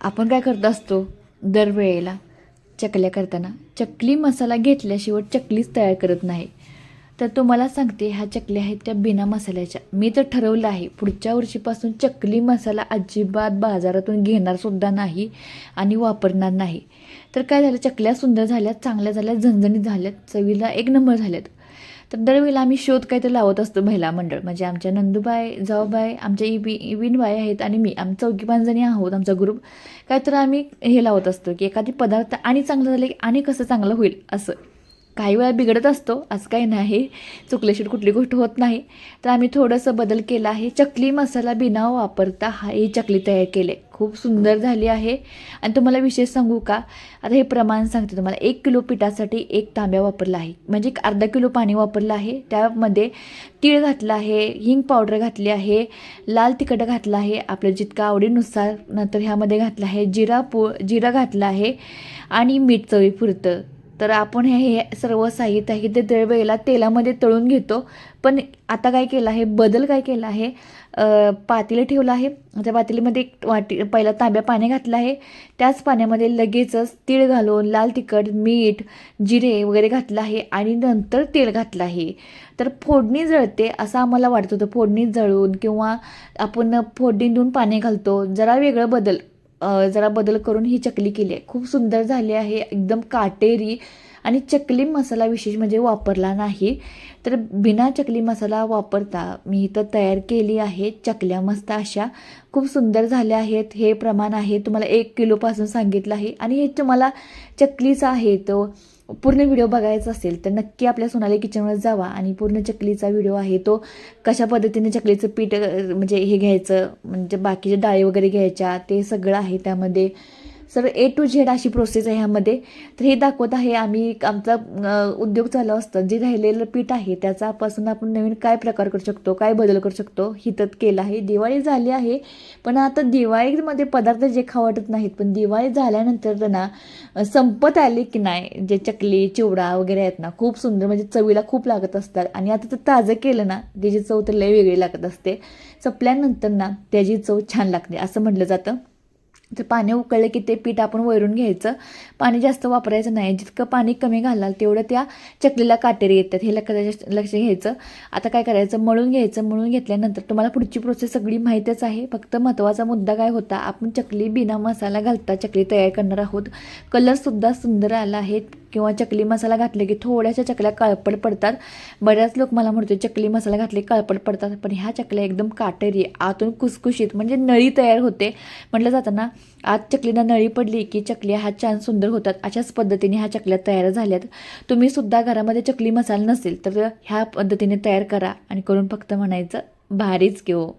आपण काय करत असतो? दरवेळेला चकल्या करताना चकली मसाला घेतल्याशिवाय चकलीच तयार करत नाही. तर तुम्हाला सांगते ह्या चकल्या आहेत त्या बिना मसाल्याच्या. मी तर ठरवलं आहे पुढच्या वर्षीपासून चकली मसाला अजिबात बाजारातून घेणारसुद्धा नाही आणि वापरणार नाही. तर काय झालं? चकल्या सुंदर झाल्यात चांगल्या झाल्यात झणझणीत झाल्यात चवीला एक नंबर झाल्यात. तर दरवेळेला आम्ही शोध काहीतरी लावत असतो महिला मंडळ. म्हणजे आमच्या नंदूबाई जाऊबाई आमच्या इबी इबिनबाई आहेत आणि मी. आम चौकी पाचजणी आहोत आमचा ग्रुप काहीतरी आम्ही हे लावत असतो की एखादी पदार्थ आणि चांगलं झालं की आणि कसं चांगलं होईल असं. काही वेळा बिघडत असतो असं काही नाही. चुकल्याशिवाय कुठली गोष्ट होत नाही. तर आम्ही थोडंसं बदल केला आहे. चकली मसाला बिना वापरता हा ही चकली तयार केले. खूप सुंदर झाली आहे. आणि तुम्हाला विशेष सांगू का? आता हे प्रमाण सांगते तुम्हाला. एक किलो पिठासाठी एक तांब्या वापरला आहे. म्हणजे एक अर्धा किलो पाणी वापरलं आहे. त्यामध्ये तीळ घातलं आहे हिंग पावडर घातली आहे लाल तिखट घातलं आहे. आपल्या जितका आवडीनुसार नंतर ह्यामध्ये घातलं आहे. जिरा पो जिरा घातलं आहे. आणि मीठ चवीपुरतं. तर आपण हे हे सर्व साहित्य आहे ते दरवेळेला तेलामध्ये तळून घेतो. पण आता काय केलं आहे? बदल काय केला आहे? अ, पातेलं ठेवलं आहे. त्या पातेलीमध्ये एक वाटी पहिला तांब्या पाणी घातलं आहे. त्याच पाण्यामध्ये लगेचच तीळ घालून लाल तिखट मीठ जिरे वगैरे घातलं आहे आणि नंतर तेल घातलं आहे. तर फोडणी जळते असं आम्हाला वाटत होतं. फोडणी जळून किंवा आपण फोडणी देऊन पाणी घालतो. जरा वेगळं बदल. जरा बदल करून ही चकली केली आहे. खूप सुंदर झाली आहे. एकदम काटेरी आणि चकली मसाला विशेष म्हणजे वापरला नाही. तर बिना चकली मसाला वापरता मी इथं तयार केली आहे चकल्या मस्त अशा. खूप सुंदर झाल्या आहेत. हे प्रमाण आहे. तुम्हाला एक किलोपासून सांगितलं आहे. आणि हे तुम्हाला चकलीचा आहे. तो पूर्ण व्हिडिओ बघायचा असेल तर नक्की आपल्या सोनाली किचनवर जावा आणि पूर्ण चकलीचा व्हिडिओ आहे तो. कशा पद्धतीने चकलीचं पीठ म्हणजे हे घ्यायचं म्हणजे बाकीचे डाळी वगैरे घ्यायच्या ते सगळं आहे त्यामध्ये. सर ए टू झेड अशी प्रोसेस आहे ह्यामध्ये. तर हे दाखवत आहे आम्ही आमचा उद्योग चालू असतं. जे राहिलेलं पीठ आहे त्याच्यापासून आपण नवीन काय प्रकार करू शकतो काय बदल करू शकतो हितत केलं आहे. दिवाळी झाली आहे पण आता दिवाळीमध्ये पदार्थ जे खाऊ वाटत नाहीत पण दिवाळी झाल्यानंतर ना संपत आली की नाही जे चकली चिवडा वगैरे आहेत ना खूप सुंदर म्हणजे चवीला खूप लागत असतात. आणि आता तर ताजं केलं ना त्याची चव तर लय वेगळी लागत असते. संपल्यानंतर ना त्याची चव छान लागते असं म्हटलं जातं. तर पाणी उकळलं की ते पीठ आपण वैरून घ्यायचं. पाणी जास्त वापरायचं नाही. जितकं पाणी कमी घालाल तेवढं त्या चकलीला काटेरी येतात. हे लक्ष लक्ष घ्यायचं. आता काय करायचं? मळून घ्यायचं. मळून घेतल्यानंतर तुम्हाला पुढची प्रोसेस सगळी माहीतच आहे. फक्त महत्त्वाचा मुद्दा काय होता? आपण चकली बिना मसाला घालता चकली तयार करणार आहोत. कलरसुद्धा सुंदर आला आहे. किंवा चकली मसाला घातले की थोड्याशा चकल्या काळपड पडतात. बऱ्याच लोक मला म्हणतो चकली मसाला घातले काळपड पडतात. पण ह्या चकल्या एकदम काटेरी आतून कुसकुशीत म्हणजे नळी तयार होते. म्हटलं जातं ना आज चकलीला नळी पडली की चकल्या ह्या छान सुंदर होतात. अशाच पद्धतीने ह्या चकल्या तयार झाल्यात. तुम्ही सुद्धा घरामध्ये चकली मसाला नसेल तर ह्या पद्धतीने तयार करा. आणि करून फक्त म्हणायचं भारीच घेऊ